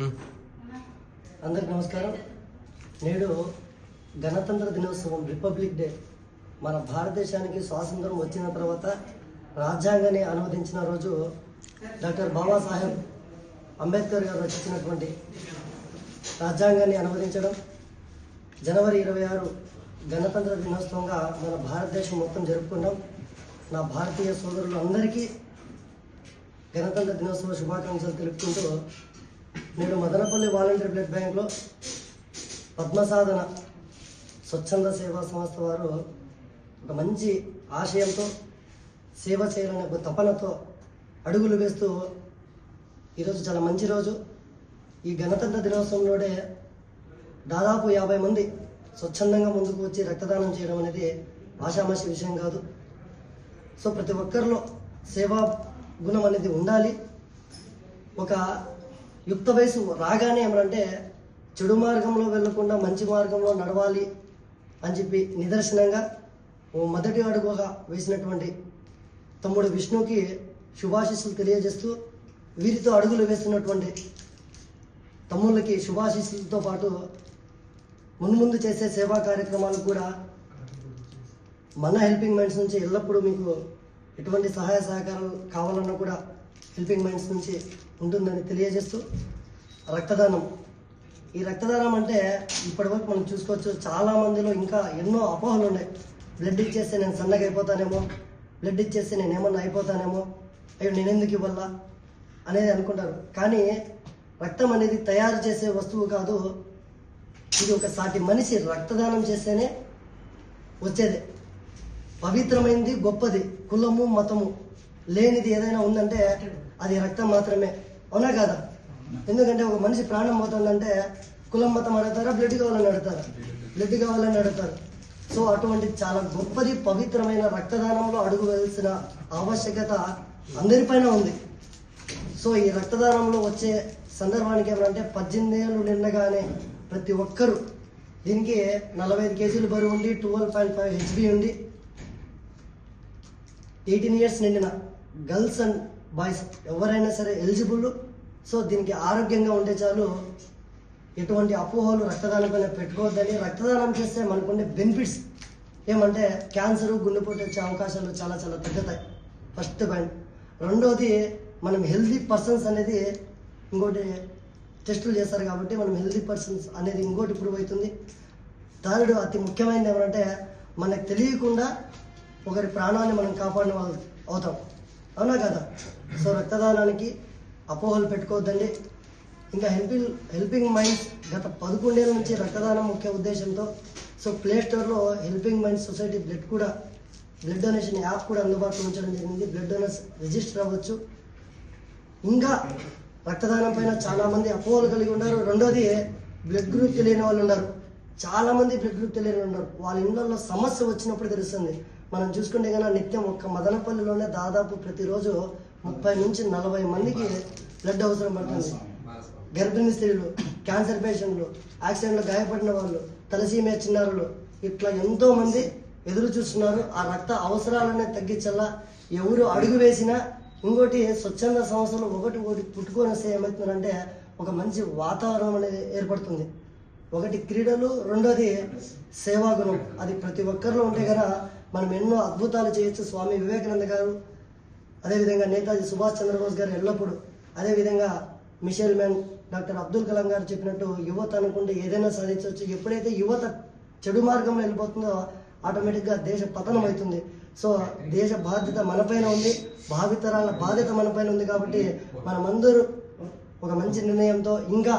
అందరికి నమస్కారం. నేడు గణతంత్ర దినోత్సవం రిపబ్లిక్ డే. మన భారతదేశానికి స్వాతంత్రం వచ్చిన తర్వాత రాజ్యాంగాన్ని అనువదించిన రోజు డాక్టర్ బాబాసాహెబ్ అంబేద్కర్ గారు రచించినటువంటి రాజ్యాంగాన్ని అనువదించడం జనవరి ఇరవై ఆరు గణతంత్ర దినోత్సవంగా మన భారతదేశం మొత్తం జరుపుకుంటాం నా భారతీయ సోదరులు అందరికీ గణతంత్ర దినోత్సవ శుభాకాంక్షలు తెలుపుకుంటూ నేడు మదనపల్లి వాలంటీర్ బ్లడ్ బ్యాంక్లో పద్మసాధన స్వచ్ఛంద సేవా సంస్థ వారు ఒక మంచి ఆశయంతో సేవ చేయాలనే ఒక తపనతో అడుగులు వేస్తూ ఈరోజు చాలా మంచి రోజు. ఈ గణతంత్ర దినోత్సవంలోనే దాదాపు యాభై మంది స్వచ్ఛందంగా ముందుకు వచ్చి రక్తదానం చేయడం అనేది ఆషామాషి విషయం కాదు. సో ప్రతి ఒక్కరిలో సేవా గుణం అనేది ఉండాలి. ఒక యుక్త వయసు రాగానే ఏమంటే చెడు మార్గంలో వెళ్ళకుండా మంచి మార్గంలో నడవాలి అని చెప్పి నిదర్శనంగా ఓ మొదటి అడుగుగా వేసినటువంటి తమ్ముడు విష్ణుకి శుభాశీస్సులు తెలియజేస్తూ వీరితో అడుగులు వేస్తున్నటువంటి తమ్ముళ్ళకి శుభాశీస్సులతో పాటు మున్ముందు చేసే సేవా కార్యక్రమాలు కూడా మన హెల్పింగ్ మైండ్స్ నుంచి ఎల్లప్పుడూ మీకు ఎటువంటి సహాయ సహకారాలు కావాలన్నా కూడా హెల్పింగ్ మైండ్స్ నుంచి ఉంటుందని తెలియజేస్తూ రక్తదానం. ఈ రక్తదానం అంటే ఇప్పటివరకు మనం చూసుకోవచ్చు చాలా మందిలో ఇంకా ఎన్నో అపోహలు ఉన్నాయి. బ్లడ్ ఇచ్చేస్తే నేను సన్నగా అయిపోతానేమో బ్లడ్ ఇచ్చేస్తే నేను ఏమన్నా అయిపోతానేమో అయ్యో నేను ఎందుకు ఇవ్వాలా అనేది అనుకుంటారు. కానీ రక్తం అనేది తయారు చేసే వస్తువు కాదు ఇది ఒక సాటి మనిషి రక్తదానం చేస్తేనే వచ్చేది. పవిత్రమైంది గొప్పది కులము మతము. లేనిది ఏదైనా ఉందంటే అది రక్తం మాత్రమే. అవునా కాదా? ఎందుకంటే ఒక మనిషి ప్రాణం పోతుందంటే కులం మతం అడుగుతారా బ్లడ్ కావాలని అడుగుతారా? బ్లడ్ కావాలని అడుగుతారు. సో అటువంటి చాలా గొప్పది పవిత్రమైన రక్తదానంలో అడుగు వేయాల్సిన ఆవశ్యకత అందరిపైన ఉంది. సో ఈ రక్తదానంలో వచ్చే సందర్భానికి ఏమంటే పద్దెనిమిది ఏళ్ళు నిండగానే ప్రతి ఒక్కరూ దీనికి నలభై ఐదు కేజీలు బరువు ఉండి ట్వెల్వ్ పాయింట్ ఫైవ్ హెచ్బి ఉంది. ఎయిటీన్ ఇయర్స్ నిండిన గర్ల్స్ అండ్ బాయ్స్ ఎవరైనా సరే ఎలిజిబుల్ సో దీనికి ఆరోగ్యంగా ఉంటే చాలు ఎటువంటి అపోహలు రక్తదానం పైన పెట్టుకోవద్దని రక్తదానం చేస్తే మనకుండే బెనిఫిట్స్ ఏమంటే క్యాన్సర్ గుండెపోటు వచ్చే అవకాశాలు చాలా చాలా తగ్గుతాయి. ఫస్ట్ పాయింట్ రెండోది మనం హెల్దీ పర్సన్స్ అనేది ఇంకోటి టెస్టులు చేస్తారు కాబట్టి మనం హెల్దీ పర్సన్స్ అనేది ఇంకోటి ప్రూవ్ అవుతుంది. థర్డ్ అతి ముఖ్యమైనది ఏమంటే మనకు తెలియకుండా ఒకరి ప్రాణాన్ని మనం కాపాడిన వాళ్ళు అవుతాం. అవునా కదా? సో రక్తదానానికి అపోహలు పెట్టుకోవద్దండి. ఇంకా హెల్పింగ్ హెల్పింగ్ మైండ్స్ గత పదకొండేళ్ళ నుంచి రక్తదానం ముఖ్య ఉద్దేశంతో సో ప్లే స్టోర్లో హెల్పింగ్ మైండ్స్ సొసైటీ బ్లడ్ కూడా బ్లడ్ డొనేషన్ యాప్ కూడా అందుబాటులో ఉంచడం జరిగింది. బ్లడ్ డొనర్స్ రిజిస్టర్ అవ్వచ్చు. ఇంకా రక్తదానం పైన చాలా మంది అపోహలు కలిగి ఉన్నారు. రెండోది బ్లడ్ గ్రూప్ తెలియని వాళ్ళు ఉన్నారు. చాలా మంది బ్లడ్ గ్రూప్ తెలియని ఉన్నారు. వాళ్ళ ఇళ్ళల్లో సమస్య వచ్చినప్పుడు తెలుస్తుంది. మనం చూసుకుంటే కనుక నిత్యం ఒక్క మదనపల్లిలోనే దాదాపు ప్రతిరోజు ముప్పై నుంచి నలభై మందికి బ్లడ్ అవసరం పడుతుంది. గర్భిణీ స్త్రీలు క్యాన్సర్ పేషెంట్లు యాక్సిడెంట్లో గాయపడిన వాళ్ళు తలసీమే చిన్నారులు ఇట్లా ఎంతో మంది ఎదురు చూస్తున్నారు. ఆ రక్త అవసరాలనే తగ్గించాలా ఎవరు అడుగు వేసినా ఇంకోటి స్వచ్ఛంద సంస్థలు ఒకటి ఒకటి పుట్టుకొని వస్తే ఏమవుతుందంటే ఒక మంచి వాతావరణం అనేది ఏర్పడుతుంది. ఒకటి క్రీడలు రెండోది సేవాగుణం. అది ప్రతి ఒక్కరిలో ఉంటే కదా మనం ఎన్నో అద్భుతాలు చేయొచ్చు స్వామి వివేకానంద గారు. అదేవిధంగా నేతాజీ సుభాష్ చంద్రబోస్ గారు ఎల్లప్పుడూ. అదేవిధంగా missile man doctor Abdul Kalam గారు చెప్పినట్టు యువత అనుకుంటే ఏదైనా సాధించవచ్చు. ఎప్పుడైతే యువత చెడు మార్గంలో వెళ్ళిపోతుందో ఆటోమేటిక్గా దేశ పతనం అవుతుంది. సో దేశ బాధ్యత మనపైన ఉంది. భావితరాల బాధ్యత మనపైన ఉంది కాబట్టి మనమందరూ ఒక మంచి నిర్ణయంతో ఇంకా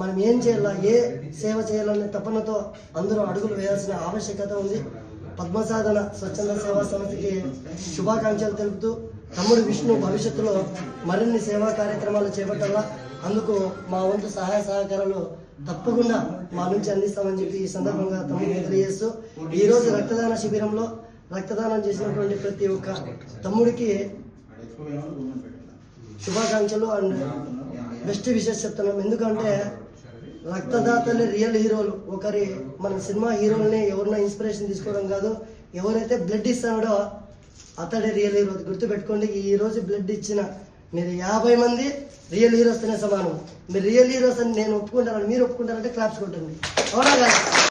మనం ఏం చేయాలా ఏ సేవ చేయాలనే తపనతో అందరూ అడుగులు వేయాల్సిన ఆవశ్యకత ఉంది. పద్మసాధన స్వచ్ఛంద సేవా సంస్థకి శుభాకాంక్షలు తెలుపుతూ తమ్ముడు విష్ణు భవిష్యత్తులో మరిన్ని సేవా కార్యక్రమాలు చేపట్టాలా? అందుకు మా వంతు సహాయ సహకారాలు తప్పకుండా మా నుంచి అందిస్తామని చెప్పి ఈ సందర్భంగా తమ్ముడు తెలియజేస్తూ ఈరోజు రక్తదాన శిబిరంలో రక్తదానం చేసినటువంటి ప్రతి ఒక్క తమ్ముడికి శుభాకాంక్షలు అండ్ బెస్ట్ విషెస్ చెప్తున్నాం. ఎందుకంటే రక్తదాతలే రియల్ హీరోలు ఒకరి మన సినిమా హీరోల్ని ఎవరినైనా ఇన్స్పిరేషన్ తీసుకోవడం కాదు ఎవరైతే బ్లడ్ ఇస్తాడో అతడే రియల్ హీరో గుర్తుపెట్టుకోండి ఈ రోజు బ్లడ్ ఇచ్చిన మీరు యాభై మంది రియల్ హీరోస్తోనే సమానం. మీరు రియల్ హీరోస్ అని నేను ఒప్పుకుంటానని మీరు ఒప్పుకుంటారంటే క్లాప్స్ కొట్టండి. అవునా